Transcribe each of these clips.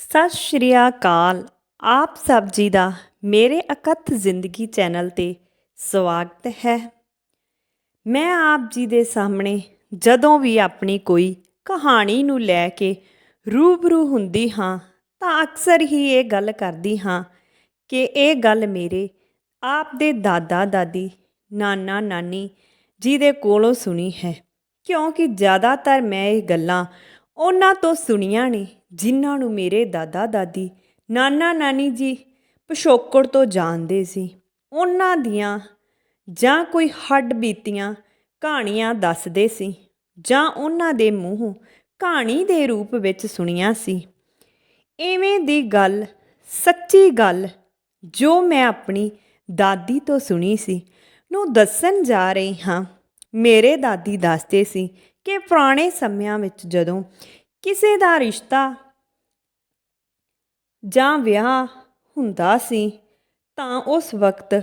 ਸਤਿ ਸ਼੍ਰੀ ਅਕਾਲ। ਆਪ ਸਭ ਜੀ ਦਾ ਮੇਰੇ ਅਕਥ ਜ਼ਿੰਦਗੀ ਚੈਨਲ ਤੇ ਸਵਾਗਤ ਹੈ। ਮੈਂ ਆਪ ਜੀ ਦੇ ਸਾਹਮਣੇ ਜਦੋਂ ਵੀ ਆਪਣੀ ਕੋਈ ਕਹਾਣੀ ਨੂੰ ਲੈ ਕੇ ਰੂਬਰੂ ਹੁੰਦੀ ਹਾਂ, ਤਾਂ ਅਕਸਰ ਹੀ ਇਹ ਗੱਲ ਕਰਦੀ ਹਾਂ ਕਿ ਇਹ ਗੱਲ ਮੇਰੇ ਆਪ ਦੇ ਦਾਦਾ, ਦਾਦੀ, ਨਾਨਾ, ਨਾਨੀ ਜੀ ਦੇ ਕੋਲੋਂ ਸੁਣੀ ਹੈ। ਕਿਉਂਕਿ ਜ਼ਿਆਦਾਤਰ ਮੈਂ ਇਹ ਗੱਲਾਂ ਉਹਨਾਂ ਤੋਂ ਸੁਣੀਆਂ ਨੇ, ਜਿਨ੍ਹਾਂ ਨੂੰ ਮੇਰੇ ਦਾਦਾ ਦਾਦੀ, ਨਾਨਾ ਨਾਨੀ ਜੀ ਪਿਛੋਕੜ ਤੋਂ ਜਾਣਦੇ ਸੀ। ਉਹਨਾਂ ਦੀਆਂ ਜਾਂ ਕੋਈ ਹੱਡ ਬੀਤੀਆਂ ਕਹਾਣੀਆਂ ਦੱਸਦੇ ਸੀ, ਜਾਂ ਉਹਨਾਂ ਦੇ ਮੂੰਹੋਂ ਕਹਾਣੀ ਦੇ ਰੂਪ ਵਿੱਚ ਸੁਣੀਆਂ ਸੀ। ਐਵੇਂ ਦੀ ਗੱਲ, ਸੱਚੀ ਗੱਲ ਜੋ ਮੈਂ ਆਪਣੀ ਦਾਦੀ ਤੋਂ ਸੁਣੀ ਸੀ, ਨੂੰ ਦੱਸਣ ਜਾ ਰਹੀ ਹਾਂ। ਮੇਰੇ ਦਾਦੀ ਦੱਸਦੇ ਸੀ ਕਿ ਪੁਰਾਣੇ ਸਮਿਆਂ ਵਿੱਚ ਜਦੋਂ ਕਿਸੇ ਦਾ ਰਿਸ਼ਤਾ ਜਾਂ ਵਿਆਹ ਹੁੰਦਾ ਸੀ, ਤਾਂ ਉਸ ਵਕਤ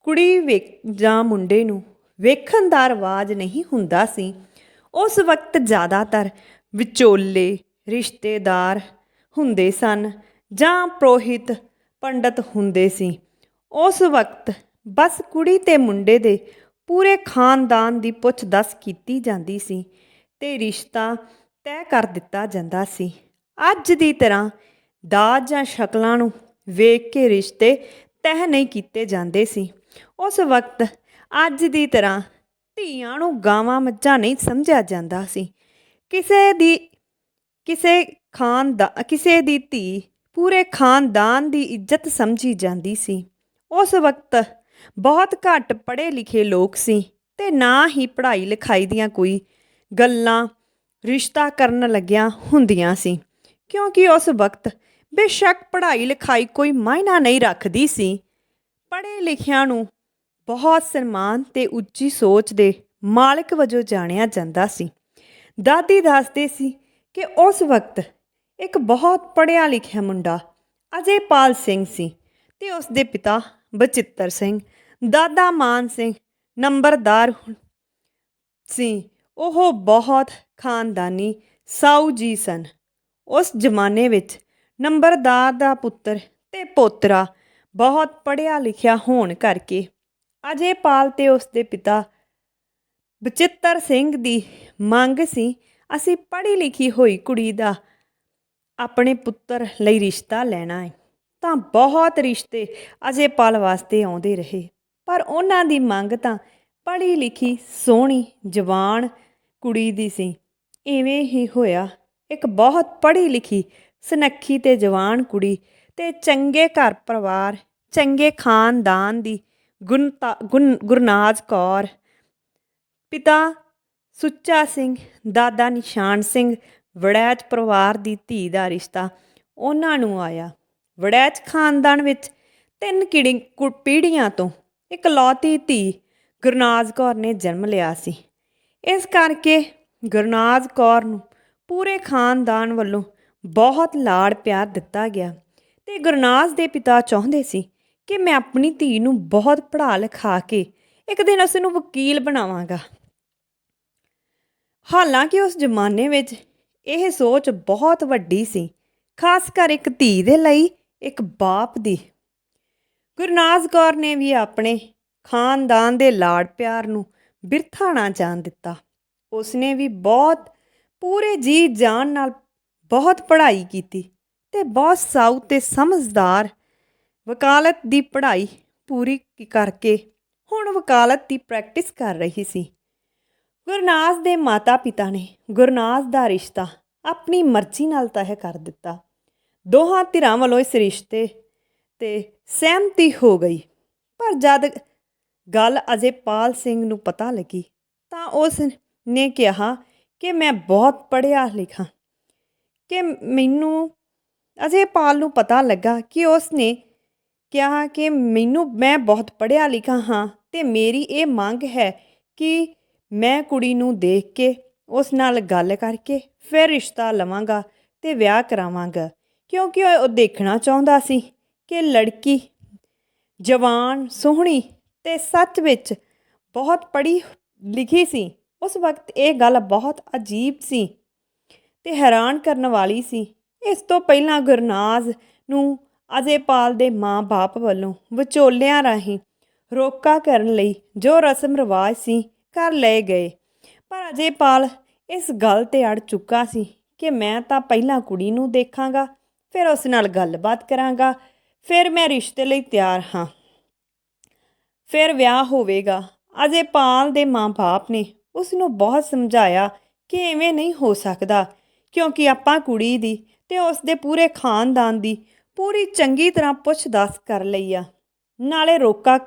ਕੁੜੀ ਵੇਖ ਜਾਂ ਮੁੰਡੇ ਨੂੰ ਵੇਖਣ ਦਾ ਰਿਵਾਜ ਨਹੀਂ ਹੁੰਦਾ ਸੀ। ਉਸ ਵਕਤ ਜ਼ਿਆਦਾਤਰ ਵਿਚੋਲੇ ਰਿਸ਼ਤੇਦਾਰ ਹੁੰਦੇ ਸਨ ਜਾਂ ਪ੍ਰੋਹਿਤ ਪੰਡਤ ਹੁੰਦੇ ਸੀ। ਉਸ ਵਕਤ ਬਸ ਕੁੜੀ ਤੇ ਮੁੰਡੇ ਦੇ ਪੂਰੇ ਖਾਨਦਾਨ ਦੀ ਪੁੱਛ ਦੱਸ ਕੀਤੀ ਜਾਂਦੀ ਸੀ ਤੇ ਰਿਸ਼ਤਾ ਤੈਅ ਕਰ ਦਿੱਤਾ ਜਾਂਦਾ ਸੀ। ਅੱਜ ਦੀ ਤਰ੍ਹਾਂ ਦਾਜ ਜਾਂ ਸ਼ਕਲਾਂ ਨੂੰ ਵੇਖ ਕੇ ਰਿਸ਼ਤੇ ਤੈਅ ਨਹੀਂ ਕੀਤੇ ਜਾਂਦੇ ਸੀ। ਉਸ ਵਕਤ ਅੱਜ ਦੀ ਤਰ੍ਹਾਂ ਧੀਆਂ ਨੂੰ ਗਾਵਾਂ ਮੱਝਾਂ ਨਹੀਂ ਸਮਝਿਆ ਜਾਂਦਾ ਸੀ। ਕਿਸੇ ਦੀ, ਕਿਸੇ ਖਾਨ ਦਾ ਕਿਸੇ ਦੀ ਧੀ ਪੂਰੇ ਖਾਨਦਾਨ ਦੀ ਇੱਜ਼ਤ ਸਮਝੀ ਜਾਂਦੀ ਸੀ। ਉਸ ਵਕਤ ਬਹੁਤ ਘੱਟ ਪੜ੍ਹੇ ਲਿਖੇ ਲੋਕ ਸੀ ਤੇ ਨਾ ਹੀ ਪੜ੍ਹਾਈ ਲਿਖਾਈ ਦੀਆਂ ਕੋਈ ਗੱਲਾਂ ਰਿਸ਼ਤਾ ਕਰਨ ਲੱਗਿਆ ਹੁੰਦੀਆਂ ਸੀ। ਕਿਉਂਕਿ ਉਸ ਵਕਤ ਬੇਸ਼ੱਕ ਪੜ੍ਹਾਈ ਲਿਖਾਈ ਕੋਈ ਮਾਇਨਾ ਨਹੀਂ ਰੱਖਦੀ ਸੀ। ਪੜ੍ਹੇ ਲਿਖਿਆਂ ਨੂੰ ਬਹੁਤ ਸਨਮਾਨ ਤੇ ਉੱਚੀ ਸੋਚ ਦੇ ਮਾਲਕ ਵਜੋਂ ਜਾਣਿਆ ਜਾਂਦਾ ਸੀ। ਦਾਦੀ ਦੱਸਦੇ ਸੀ ਕਿ ਉਸ ਵਕਤ ਇੱਕ ਬਹੁਤ ਪੜ੍ਹਿਆ ਲਿਖਿਆ ਮੁੰਡਾ ਅਜੇਪਾਲ ਸਿੰਘ ਸੀ ਤੇ ਉਸ ਦੇ ਪਿਤਾ ਬਚਿੱਤਰ ਸਿੰਘ, ਦਾਦਾ ਮਾਨ ਸਿੰਘ, ਨੰਬਰਦਾਰ ਸੀ। ਉਹ ਬਹੁਤ ਖਾਨਦਾਨੀ ਸਾਊ ਜੀ ਸਨ। ਉਸ ਜ਼ਮਾਨੇ ਵਿੱਚ ਨੰਬਰਦਾਰ ਦਾ ਪੁੱਤਰ ਤੇ ਪੋਤਰਾ ਬਹੁਤ ਪੜ੍ਹਿਆ ਲਿਖਿਆ ਹੋਣ ਕਰਕੇ ਅਜੇਪਾਲ ਤੇ ਉਸ ਦੇ ਪਿਤਾ ਬਚਿੱਤਰ ਸਿੰਘ ਦੀ ਮੰਗ ਸੀ, ਅਸੀਂ ਪੜ੍ਹੀ ਲਿਖੀ ਹੋਈ ਕੁੜੀ ਦਾ ਆਪਣੇ ਪੁੱਤਰ ਲਈ ਰਿਸ਼ਤਾ ਲੈਣਾ ਹੈ ਤਾਂ ਬਹੁਤ ਰਿਸ਼ਤੇ ਅਜੇ ਪਾਲ ਵਾਸਤੇ ਆਉਂਦੇ ਰਹੇ, ਪਰ ਉਹਨਾਂ ਦੀ ਮੰਗ ਤਾਂ ਪੜ੍ਹੀ ਲਿਖੀ, ਸੋਹਣੀ, ਜਵਾਨ ਕੁੜੀ ਦੀ ਸੀ। ਇਵੇਂ ਹੀ ਹੋਇਆ। ਇੱਕ ਬਹੁਤ ਪੜ੍ਹੀ ਲਿਖੀ ਸੁਨੱਖੀ ਤੇ ਜਵਾਨ ਕੁੜੀ ਤੇ ਚੰਗੇ ਘਰ ਪਰਿਵਾਰ, ਚੰਗੇ ਖਾਨਦਾਨ ਦੀ ਗੁਣਤਾ ਗੁਣ ਗੁਰਨਾਜ ਕੌਰ। ਪਿਤਾ ਸੁੱਚਾ ਸਿੰਘ, ਦਾਦਾ ਨਿਸ਼ਾਨ ਸਿੰਘ, ਵੜੈਚ ਪਰਿਵਾਰ ਦੀ ਧੀ ਦਾ ਰਿਸ਼ਤਾ ਉਹਨਾਂ ਨੂੰ ਆਇਆ। ਵੜੈਚ ਖਾਨਦਾਨ ਵਿੱਚ ਤਿੰਨ ਕਿੜੀ ਪੀੜ੍ਹੀਆਂ ਤੋਂ ਇਕਲੌਤੀ ਧੀ ਗੁਰਨਾਜ ਕੌਰ ਨੇ ਜਨਮ ਲਿਆ ਸੀ। ਇਸ ਕਰਕੇ ਗੁਰਨਾਜ ਕੌਰ ਨੂੰ ਪੂਰੇ ਖਾਨਦਾਨ ਵੱਲੋਂ ਬਹੁਤ ਲਾੜ ਪਿਆਰ ਦਿੱਤਾ ਗਿਆ ਤੇ ਗੁਰਨਾਜ ਦੇ ਪਿਤਾ ਚਾਹੁੰਦੇ ਸੀ ਕਿ ਮੈਂ ਆਪਣੀ ਧੀ ਨੂੰ ਬਹੁਤ ਪੜ੍ਹਾ ਲਿਖਾ ਕੇ ਇੱਕ ਦਿਨ ਉਸ ਨੂੰ ਵਕੀਲ ਬਣਾਵਾਂਗਾ। ਹਾਲਾਂਕਿ ਉਸ ਜ਼ਮਾਨੇ ਵਿੱਚ ਇਹ ਸੋਚ ਬਹੁਤ ਵੱਡੀ ਸੀ, ਖਾਸ ਕਰ ਇੱਕ ਧੀ ਦੇ ਲਈ ਇੱਕ ਬਾਪ ਦੀ। ਗੁਰਨਾਜ ਕੌਰ ਨੇ ਵੀ ਆਪਣੇ ਖਾਨਦਾਨ ਦੇ ਲਾੜ ਪਿਆਰ ਨੂੰ ਬਿਰਥਾ ਨਾ ਜਾਣ ਦਿੱਤਾ। ਉਸਨੇ ਵੀ ਬਹੁਤ, ਪੂਰੇ ਜੀ ਜਾਨ ਨਾਲ ਬਹੁਤ ਪੜ੍ਹਾਈ ਕੀਤੀ ਤੇ ਬਹੁਤ ਸਾਊ ਤੇ ਸਮਝਦਾਰ ਵਕਾਲਤ ਦੀ ਪੜ੍ਹਾਈ ਪੂਰੀ ਕਰਕੇ ਹੁਣ ਵਕਾਲਤ ਦੀ ਪ੍ਰੈਕਟਿਸ ਕਰ ਰਹੀ ਸੀ। ਗੁਰਨਾਸ ਦੇ ਮਾਤਾ-ਪਿਤਾ ਨੇ ਗੁਰਨਾਸ ਦਾ ਰਿਸ਼ਤਾ ਆਪਣੀ ਮਰਜ਼ੀ ਨਾਲ ਤੈਅ ਕਰ ਦਿੱਤਾ। ਦੋਹਾਂ ਧਿਰਾਂ ਵੱਲੋਂ ਇਸ ਰਿਸ਼ਤੇ ਤੇ ਸਹਿਮਤੀ ਹੋ ਗਈ। ਪਰ ਜਦ ਗੱਲ ਅਜੇਪਾਲ ਸਿੰਘ ਨੂੰ ਪਤਾ ਲੱਗੀ ਤਾਂ ਉਸ ਨੇ ਕਿਹਾ ਕਿ ਮੈਂ ਬਹੁਤ ਪੜ੍ਹਿਆ ਲਿਖਾਂ ਕਿ ਮੈਨੂੰ ਅਜੇਪਾਲ ਨੂੰ ਪਤਾ ਲੱਗਾ ਕਿ ਉਸ ਨੇ ਕਿਹਾ ਕਿ ਮੈਨੂੰ, ਮੈਂ ਬਹੁਤ ਪੜ੍ਹਿਆ ਲਿਖਾ ਹਾਂ ਤੇ ਮੇਰੀ ਇਹ ਮੰਗ ਹੈ ਕਿ ਮੈਂ ਕੁੜੀ ਨੂੰ ਦੇਖ ਕੇ ਉਸ ਨਾਲ ਗੱਲ ਕਰਕੇ ਫਿਰ ਰਿਸ਼ਤਾ ਲਵਾਂਗਾ ਤੇ ਵਿਆਹ ਕਰਾਵਾਂਗਾ, ਕਿਉਂਕਿ ਉਹ ਦੇਖਣਾ ਚਾਹੁੰਦਾ ਸੀ ਕਿ ਲੜਕੀ ਜਵਾਨ, ਸੋਹਣੀ ਅਤੇ ਸੱਚ ਵਿੱਚ ਬਹੁਤ ਪੜ੍ਹੀ ਲਿਖੀ ਸੀ। ਉਸ ਵਕਤ ਇਹ ਗੱਲ ਬਹੁਤ ਅਜੀਬ ਸੀ ਅਤੇ ਹੈਰਾਨ ਕਰਨ ਵਾਲੀ ਸੀ। ਇਸ ਤੋਂ ਪਹਿਲਾਂ ਗੁਰਨਾਜ਼ ਨੂੰ ਅਜੇਪਾਲ ਦੇ ਮਾਂ-ਬਾਪ ਵੱਲੋਂ ਵਿਚੋਲਿਆਂ ਰਾਹੀਂ ਰੋਕਾ ਕਰਨ ਲਈ ਜੋ ਰਸਮ ਰਿਵਾਜ ਸੀ ਕਰ ਲਏ ਗਏ। ਪਰ ਅਜੇਪਾਲ ਇਸ ਗੱਲ ਤੇ ਅੜ ਚੁੱਕਾ ਸੀ ਕਿ ਮੈਂ ਤਾਂ ਪਹਿਲਾਂ ਕੁੜੀ ਨੂੰ ਦੇਖਾਂਗਾ, ਫਿਰ ਉਸ ਨਾਲ ਗੱਲਬਾਤ ਕਰਾਂਗਾ, ਫਿਰ ਮੈਂ ਰਿਸ਼ਤੇ ਲਈ ਤਿਆਰ ਹਾਂ। ਫਿਰ ਵਿਆਹ ਹੋਵੇਗਾ। ਅਜੇ ਪਾਲ ਦੇ ਮਾਂ-ਬਾਪ ਨੇ ਉਸ ਨੂੰ ਬਹੁਤ ਸਮਝਾਇਆ ਕਿ ਐਵੇਂ ਨਹੀਂ ਹੋ ਸਕਦਾ, ਕਿਉਂਕਿ ਆਪਾਂ ਕੁੜੀ ਦੀ ਤੇ ਉਸ ਦੇ ਪੂਰੇ ਖਾਨਦਾਨ ਦੀ ਪੂਰੀ ਚੰਗੀ ਤਰ੍ਹਾਂ ਪੁੱਛ-ਦੱਸ ਕਰ ਲਈ ਆ। ਨਾਲੇ ਰੋਕਾ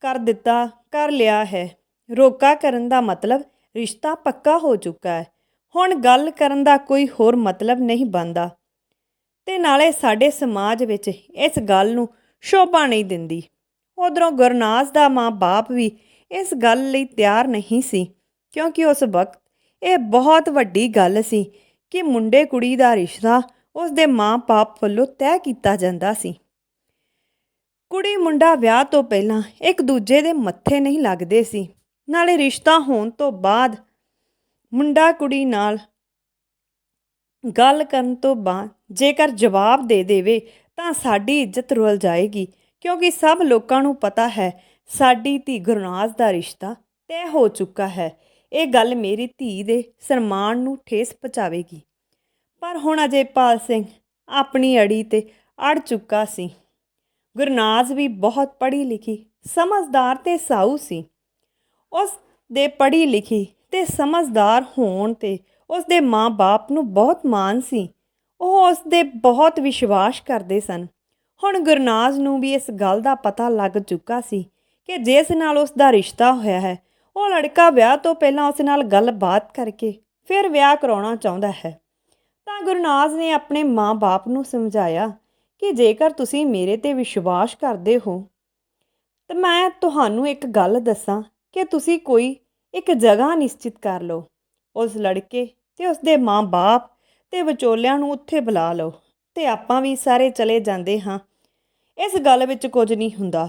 ਕਰ ਦਿੱਤਾ, ਕਰ ਲਿਆ ਹੈ। ਰੋਕਾ ਕਰਨ ਦਾ ਮਤਲਬ ਰਿਸ਼ਤਾ ਪੱਕਾ ਹੋ ਚੁੱਕਾ ਹੈ। ਹੁਣ ਗੱਲ ਕਰਨ ਦਾ ਕੋਈ ਹੋਰ ਮਤਲਬ ਨਹੀਂ ਬਣਦਾ। ਤੇ ਨਾਲੇ ਸਾਡੇ ਸਮਾਜ ਵਿੱਚ ਇਸ ਗੱਲ ਨੂੰ ਸ਼ੋਭਾ ਨਹੀਂ ਦਿੰਦੀ। ਉਧਰੋਂ ਗੁਰਨਾਜ਼ ਦਾ ਮਾਂ-ਬਾਪ ਵੀ ਇਸ ਗੱਲ ਲਈ ਤਿਆਰ ਨਹੀਂ ਸੀ, ਕਿਉਂਕਿ ਉਸ ਵਕਤ ਇਹ ਬਹੁਤ ਵੱਡੀ ਗੱਲ ਸੀ ਕਿ ਮੁੰਡੇ ਕੁੜੀ ਦਾ ਰਿਸ਼ਤਾ ਉਸ ਦੇ ਮਾਂ-ਬਾਪ ਵੱਲੋਂ ਤੈਅ ਕੀਤਾ ਜਾਂਦਾ ਸੀ। ਕੁੜੀ ਮੁੰਡਾ ਵਿਆਹ ਤੋਂ ਪਹਿਲਾਂ ਇੱਕ ਦੂਜੇ ਦੇ ਮੱਥੇ ਨਹੀਂ ਲੱਗਦੇ ਸੀ। ਨਾਲੇ ਰਿਸ਼ਤਾ ਹੋਣ ਤੋਂ ਬਾਅਦ ਮੁੰਡਾ ਕੁੜੀ ਨਾਲ ਗੱਲ ਕਰਨ ਤੋਂ ਬਾਅਦ ਜੇਕਰ ਜਵਾਬ ਦੇ ਦੇਵੇ ਤਾਂ ਸਾਡੀ ਇੱਜ਼ਤ ਰੁਲ ਜਾਏਗੀ। ਕਿਉਂਕਿ ਸਭ ਲੋਕਾਂ ਨੂੰ ਪਤਾ ਹੈ, ਸਾਡੀ ਧੀ ਗੁਰਨਾਜ਼ ਦਾ ਰਿਸ਼ਤਾ ਤੈਅ ਹੋ ਚੁੱਕਾ ਹੈ। ਇਹ ਗੱਲ ਮੇਰੀ ਧੀ ਦੇ ਸਨਮਾਨ ਨੂੰ ਠੇਸ ਪਹੁੰਚਾਵੇਗੀ। ਪਰ ਹੁਣ ਅਜੇ ਪਾਲ ਸਿੰਘ ਆਪਣੀ ਅੜੀ ਤੇ ਅੜ ਚੁੱਕਾ ਸੀ। ਗੁਰਨਾਜ਼ ਵੀ ਬਹੁਤ ਪੜ੍ਹੀ ਲਿਖੀ ਸਮਝਦਾਰ ਤੇ ਸਾਊ ਸੀ। ਉਸ ਦੇ ਪੜ੍ਹੀ ਲਿਖੀ ਤੇ ਸਮਝਦਾਰ ਹੋਣ ਤੇ ਉਸ ਦੇ ਮਾਂ-ਬਾਪ ਨੂੰ ਬਹੁਤ ਮਾਣ ਸੀ। ਉਹ ਉਸ ਦੇ ਬਹੁਤ ਵਿਸ਼ਵਾਸ ਕਰਦੇ ਸਨ। ਹੁਣ ਗੁਰਨਾਜ਼ ਨੂੰ ਵੀ ਇਸ ਗੱਲ ਦਾ ਪਤਾ ਲੱਗ ਚੁੱਕਾ ਸੀ ਕਿ ਜਿਸ ਨਾਲ ਉਸ ਦਾ ਰਿਸ਼ਤਾ ਹੋਇਆ ਹੈ, ਉਹ ਲੜਕਾ ਵਿਆਹ ਤੋਂ ਪਹਿਲਾਂ ਉਸ ਨਾਲ ਗੱਲਬਾਤ ਕਰਕੇ ਫਿਰ ਵਿਆਹ ਕਰਾਉਣਾ ਚਾਹੁੰਦਾ ਹੈ। ਤਾਂ ਗੁਰਨਾਜ਼ ਨੇ ਆਪਣੇ ਮਾਂ-ਬਾਪ ਨੂੰ ਸਮਝਾਇਆ ਕਿ ਜੇਕਰ ਤੁਸੀਂ ਮੇਰੇ ਤੇ ਵਿਸ਼ਵਾਸ ਕਰਦੇ ਹੋ, ਤਾਂ ਮੈਂ ਤੁਹਾਨੂੰ ਇੱਕ ਗੱਲ ਦੱਸਾਂ ਕਿ ਤੁਸੀਂ ਕੋਈ ਇੱਕ ਜਗ੍ਹਾ ਨਿਸ਼ਚਿਤ ਕਰ ਲਓ। ਉਸ ਲੜਕੇ ਤੇ ਉਸ ਦੇ ਮਾਂ-ਬਾਪ ਤੇ ਵਿਚੋਲਿਆਂ ਨੂੰ ਉੱਥੇ ਬੁਲਾ ਲਓ। ਤੇ ਆਪਾਂ ਵੀ ਸਾਰੇ ਚਲੇ ਜਾਂਦੇ ਹਾਂ। ਇਸ ਗੱਲ ਵਿੱਚ ਕੁਝ ਨਹੀਂ ਹੁੰਦਾ।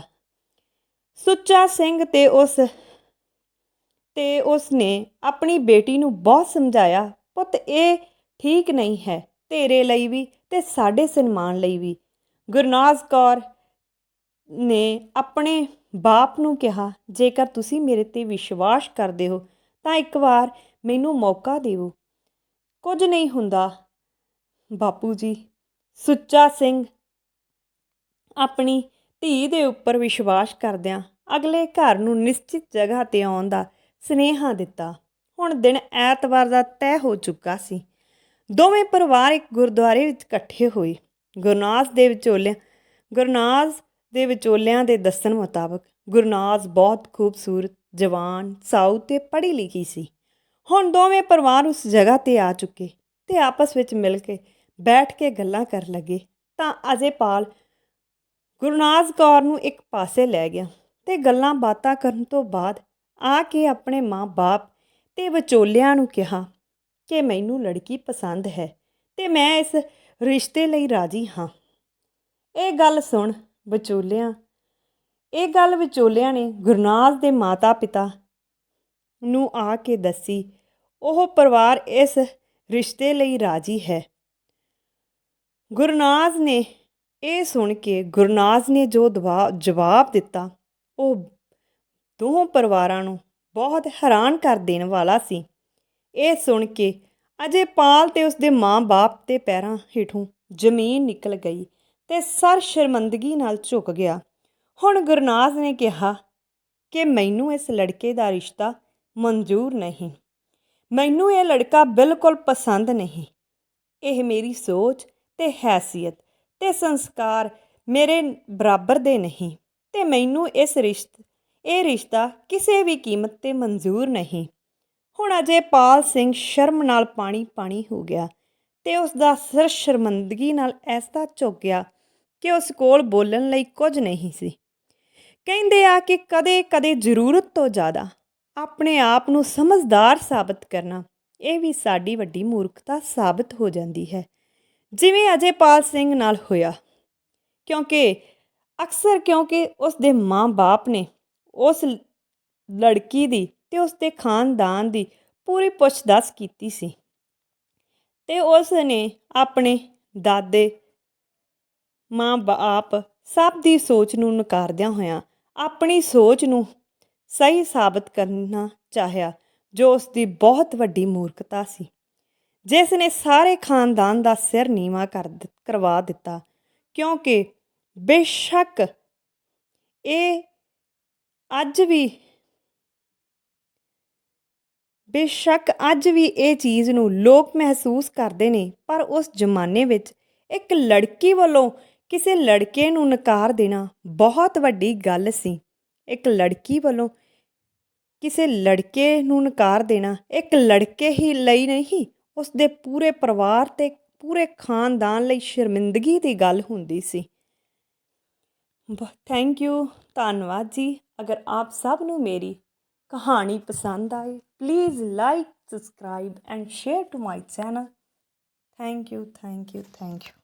ਸੁੱਚਾ ਸਿੰਘ ਤੇ ਉਸ ਤੇ ਉਸ ਨੇ ਆਪਣੀ ਬੇਟੀ ਨੂੰ ਬਹੁਤ ਸਮਝਾਇਆ, ਪੁੱਤ, ਇਹ ਠੀਕ ਨਹੀਂ ਹੈ। ਤੇਰੇ ਲਈ ਵੀ ਤੇ ਸਾਡੇ ਸਨਮਾਨ ਲਈ ਵੀ। ਗੁਰਨਾਜ਼ ਕੌਰ ਨੇ ਆਪਣੇ ਬਾਪ ਨੂੰ ਕਿਹਾ, ਜੇਕਰ ਤੁਸੀਂ ਮੇਰੇ ਤੇ ਵਿਸ਼ਵਾਸ ਕਰਦੇ ਹੋ, ਤਾਂ ਇੱਕ ਵਾਰ ਮੈਨੂੰ ਮੌਕਾ ਦਿਓ ਕੁਝ ਨਹੀਂ ਹੁੰਦਾ। ਬਾਪੂ ਜੀ ਸੁੱਚਾ ਸਿੰਘ ਆਪਣੀ ਧੀ ਦੇ ਉੱਪਰ ਵਿਸ਼ਵਾਸ ਕਰਦਿਆਂ ਅਗਲੇ ਘਰ ਨੂੰ ਨਿਸ਼ਚਿਤ ਜਗ੍ਹਾ ਤੇ ਆਉਣ ਦਾ ਸਨੇਹਾ ਦਿੱਤਾ। ਹੁਣ ਦਿਨ ਐਤਵਾਰ ਦਾ ਤੈਅ ਹੋ ਚੁੱਕਾ ਸੀ। ਦੋਵੇਂ ਪਰਿਵਾਰ ਇੱਕ ਗੁਰਦੁਆਰੇ ਵਿੱਚ ਇਕੱਠੇ ਹੋਏ। ਗੁਰਨਾਜ਼ ਦੇ ਵਿਚੋਲਿਆਂ ਗੁਰਨਾਜ਼ ਦੇ ਵਿਚੋਲਿਆਂ ਦੇ ਦੱਸਣ ਮੁਤਾਬਕ ਗੁਰਨਾਜ਼ ਬਹੁਤ ਖੂਬਸੂਰਤ, ਜਵਾਨ, ਸਾਊ ਤੇ ਪੜ੍ਹੀ ਲਿਖੀ ਸੀ। ਹੁਣ ਦੋਵੇਂ ਪਰਿਵਾਰ ਉਸ ਜਗ੍ਹਾ ਤੇ ਆ ਚੁੱਕੇ ਤੇ ਆਪਸ ਵਿੱਚ ਮਿਲ ਕੇ ਬੈਠ ਕੇ ਗੱਲਾਂ ਕਰਨ ਲੱਗੇ, ਤਾਂ ਅਜੇਪਾਲ ਗੁਰਨਾਜ਼ ਕੌਰ ਨੂੰ ਇੱਕ ਪਾਸੇ ਲੈ ਗਿਆ ਤੇ ਗੱਲਾਂ ਬਾਤਾਂ ਕਰਨ ਤੋਂ ਬਾਅਦ ਆ ਕੇ ਆਪਣੇ ਮਾਂ-ਬਾਪ ਤੇ ਵਿਚੋਲਿਆਂ ਨੂੰ ਕਿਹਾ ਕਿ ਮੈਨੂੰ ਲੜਕੀ ਪਸੰਦ ਹੈ ਤੇ ਮੈਂ ਇਸ ਰਿਸ਼ਤੇ ਲਈ ਰਾਜੀ ਹਾਂ। ਇਹ ਗੱਲ ਸੁਣ ਵਿਚੋਲਿਆਂ, ਇਹ ਗੱਲ ਵਿਚੋਲਿਆਂ ਨੇ ਗੁਰਨਾਜ਼ ਦੇ ਮਾਤਾ-ਪਿਤਾ ਨੂੰ ਆ ਕੇ ਦੱਸੀ, ਉਹ ਪਰਿਵਾਰ ਇਸ ਰਿਸ਼ਤੇ ਲਈ ਰਾਜੀ ਹੈ। ਗੁਰਨਾਜ਼ ਨੇ ਇਹ ਸੁਣ ਕੇ ਗੁਰਨਾਜ਼ ਨੇ ਜੋ ਦਵਾ, ਜਵਾਬ ਦਿੱਤਾ, ਉਹ ਦੋਹਾਂ ਪਰਿਵਾਰਾਂ ਨੂੰ ਬਹੁਤ ਹੈਰਾਨ ਕਰ ਦੇਣ ਵਾਲਾ ਸੀ। ਇਹ ਸੁਣ ਕੇ ਅਜੇ ਪਾਲ ਤੇ ਉਸਦੇ ਮਾਂ-ਬਾਪ ਦੇ ਪੈਰਾਂ ਹੇਠੋਂ ਜ਼ਮੀਨ ਨਿਕਲ ਗਈ ਤੇ ਸਰ ਸ਼ਰਮੰਦਗੀ ਨਾਲ ਝੁਕ ਗਿਆ। ਹੁਣ ਗੁਰਨਾਜ਼ ਨੇ ਕਿਹਾ ਕਿ ਮੈਨੂੰ ਇਸ ਲੜਕੇ ਦਾ ਰਿਸ਼ਤਾ ਮਨਜ਼ੂਰ ਨਹੀਂ। ਮੈਨੂੰ ਇਹ ਲੜਕਾ ਬਿਲਕੁਲ ਪਸੰਦ ਨਹੀਂ। ਇਹ ਮੇਰੀ ਸੋਚ ਤੇ ਹੈਸੀਅਤ ਤੇ ਸੰਸਕਾਰ ਮੇਰੇ ਬਰਾਬਰ ਦੇ ਨਹੀਂ ਤੇ ਮੈਨੂੰ ਇਸ ਰਿਸ਼ਤ, ਇਹ ਰਿਸ਼ਤਾ ਕਿਸੇ ਵੀ ਕੀਮਤ ਤੇ ਮਨਜ਼ੂਰ ਨਹੀਂ। ਹੁਣ ਅਜੇ ਪਾਲ ਸਿੰਘ ਸ਼ਰਮ ਨਾਲ ਪਾਣੀ ਪਾਣੀ ਹੋ ਗਿਆ ਤੇ ਉਸ ਦਾ ਸਿਰ ਸ਼ਰਮੰਦਗੀ ਨਾਲ ਐਸਾ ਝੁਕ ਗਿਆ ਕਿ ਉਸ ਕੋਲ ਬੋਲਣ ਲਈ ਕੁਝ ਨਹੀਂ ਸੀ। ਕਹਿੰਦੇ ਆ ਕਿ ਕਦੇ-ਕਦੇ ਜ਼ਰੂਰਤ ਤੋਂ ਜ਼ਿਆਦਾ ਆਪਣੇ ਆਪ ਨੂੰ ਸਮਝਦਾਰ ਸਾਬਤ ਕਰਨਾ, ਇਹ ਵੀ ਸਾਡੀ ਵੱਡੀ ਮੂਰਖਤਾ ਸਾਬਤ ਹੋ ਜਾਂਦੀ ਹੈ। ਜਿਵੇਂ ਅਜੇਪਾਲ ਸਿੰਘ ਨਾਲ ਹੋਇਆ। ਕਿਉਂਕਿ ਅਕਸਰ ਕਿਉਂਕਿ ਉਸ ਦੇ ਮਾਂ-ਬਾਪ ਨੇ ਉਸ ਲੜਕੀ ਦੀ ਤੇ ਉਸ ਦੇ ਖਾਨਦਾਨ ਦੀ ਪੂਰੀ ਪੁੱਛ-ਦੱਸ ਕੀਤੀ ਸੀ। ਤੇ ਉਸ ਨੇ ਆਪਣੇ ਦਾਦੇ ਮਾਂ ਬਾਪ ਸਭ ਦੀ ਸੋਚ ਨੂੰ ਨਕਾਰਦਿਆਂ ਹੋਇਆਂ ਆਪਣੀ ਸੋਚ ਨੂੰ ਸਹੀ ਸਾਬਤ ਕਰਨਾ ਚਾਹਿਆ, ਜੋ ਉਸ ਦੀ ਬਹੁਤ ਵੱਡੀ ਮੂਰਖਤਾ ਸੀ। ਜਿਸ ਨੇ ਸਾਰੇ ਖਾਨਦਾਨ ਦਾ ਸਿਰ ਨੀਵਾ ਕਰ ਕਰਵਾ ਦਿੱਤਾ, ਕਿਉਂਕਿ ਬੇਸ਼ੱਕ ਇਹ ਅੱਜ ਵੀ ਬੇਸ਼ੱਕ ਅੱਜ ਵੀ ਇਹ ਚੀਜ਼ ਨੂੰ ਲੋਕ ਮਹਿਸੂਸ ਕਰਦੇ ਨੇ, ਪਰ ਉਸ ਜ਼ਮਾਨੇ ਵਿੱਚ ਇੱਕ ਲੜਕੀ ਵੱਲੋਂ ਕਿਸੇ ਲੜਕੇ ਨੂੰ ਨਕਾਰ ਦੇਣਾ ਬਹੁਤ ਵੱਡੀ ਗੱਲ ਸੀ। ਇੱਕ ਲੜਕੀ ਵੱਲੋਂ ਕਿਸੇ ਲੜਕੇ ਨੂੰ ਨਕਾਰ ਦੇਣਾ ਇੱਕ ਲੜਕੇ ਹੀ ਲਈ ਨਹੀਂ ਉਸ ਦੇ ਪੂਰੇ ਪਰਿਵਾਰ ਤੇ ਪੂਰੇ ਖਾਨਦਾਨ ਲਈ ਸ਼ਰਮਿੰਦਗੀ ਦੀ ਗੱਲ ਹੁੰਦੀ ਸੀ। ਥੈਂਕ ਯੂ ਧੰਨਵਾਦ ਜੀ। ਅਗਰ ਆਪ ਸਭ ਨੂੰ ਮੇਰੀ ਕਹਾਣੀ ਪਸੰਦ ਆਏ please like subscribe and share to my channel thank you thank you thank you